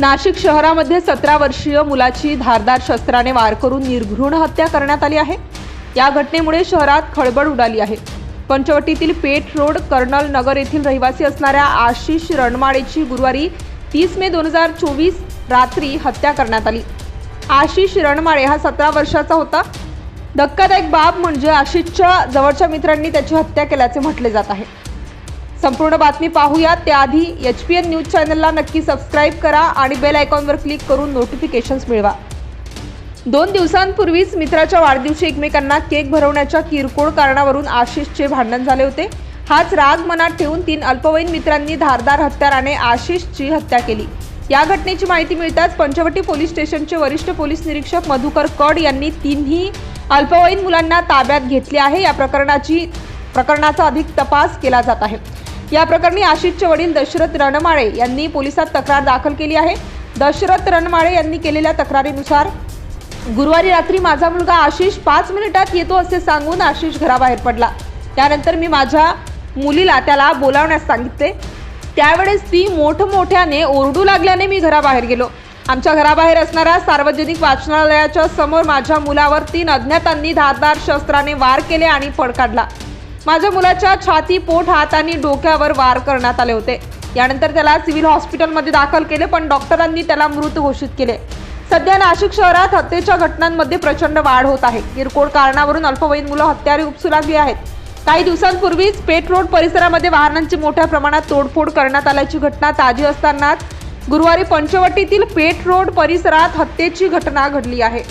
नाशिक शहरामध्ये सतरा वर्षीय मुलाची धारदार शस्त्राने वार करून निर्घृण हत्या करण्यात आली आहे. या घटनेमुळे शहरात खळबळ उडाली आहे. पंचवटीतील पेठ रोड कर्नल नगर येथील रहिवासी असणाऱ्या आशिष रणमाळेची गुरुवारी तीस मे दोन हजार चोवीस रात्री हत्या करण्यात आली. आशिष रणमाळे हा सतरा वर्षाचा होता. धक्कादायक बाब म्हणजे आशिषच्या जवळच्या मित्रांनी त्याची हत्या केल्याचे म्हटले जात आहे. संपूर्ण बातमी पाहूया त्याआधी एच पी एन न्यूज चॅनलला नक्की सबस्क्राईब करा आणि बेल आयकॉनवर क्लिक करून नोटिफिकेशन्स मिळवा. दोन दिवसांपूर्वीच मित्राच्या वाढदिवशी एकमेकांना केक भरवण्याच्या किरकोळ कारणावरून आशिषचे भांडण झाले होते. हाच राग मनात ठेवून तीन अल्पवयीन मित्रांनी धारदार हत्याराने आशिषची हत्या केली. या घटनेची माहिती मिळताच पंचवटी पोलीस स्टेशनचे वरिष्ठ पोलीस निरीक्षक मधुकर कड यांनी तिन्ही अल्पवयीन मुलांना ताब्यात घेतले आहे. या प्रकरणाची प्रकरणाचा अधिक तपास केला जात आहे. या प्रकरणी आशिषचे वडील दशरथ रणमाळे यांनी पोलिसात तक्रार दाखल केली आहे. दशरथ रणमाळे यांनी केलेल्या तक्रारीनुसार गुरुवारी रात्री माझा मुलगा आशिष पाच मिनिटात येतो असे सांगून आशिष घराबाहेर पडला. त्यानंतर मी माझ्या मुलीला त्याला बोलावण्यास सांगितले. त्यावेळेस ती मोठमोठ्याने ओरडू लागल्याने मी घराबाहेर गेलो. आमच्या घराबाहेर असणाऱ्या सार्वजनिक वाचनालयाच्या समोर माझ्या मुलावर तीन अज्ञातांनी धारदार शस्त्राने वार केले आणि पड काढला. माझ्या मुलाच्या छाती पोट हात आणि डोक्यावर वार करण्यात आले होते. यानंतर त्याला सिव्हिल हॉस्पिटलमध्ये दाखल केले पण डॉक्टरांनी त्याला मृत घोषित केले. सध्या नाशिक शहरात हत्येच्या घटनांमध्ये प्रचंड वाढ होत आहे. किरकोळ कारणावरून अल्पवयीन मुलं हत्यारे उपसू लागली आहेत. काही दिवसांपूर्वीच पेट रोड परिसरामध्ये वाहनांची मोठ्या प्रमाणात तोडफोड करण्यात आल्याची घटना ताजी असतानाच गुरुवारी पंचवटीतील पेट रोड परिसरात हत्येची घटना घडली आहे.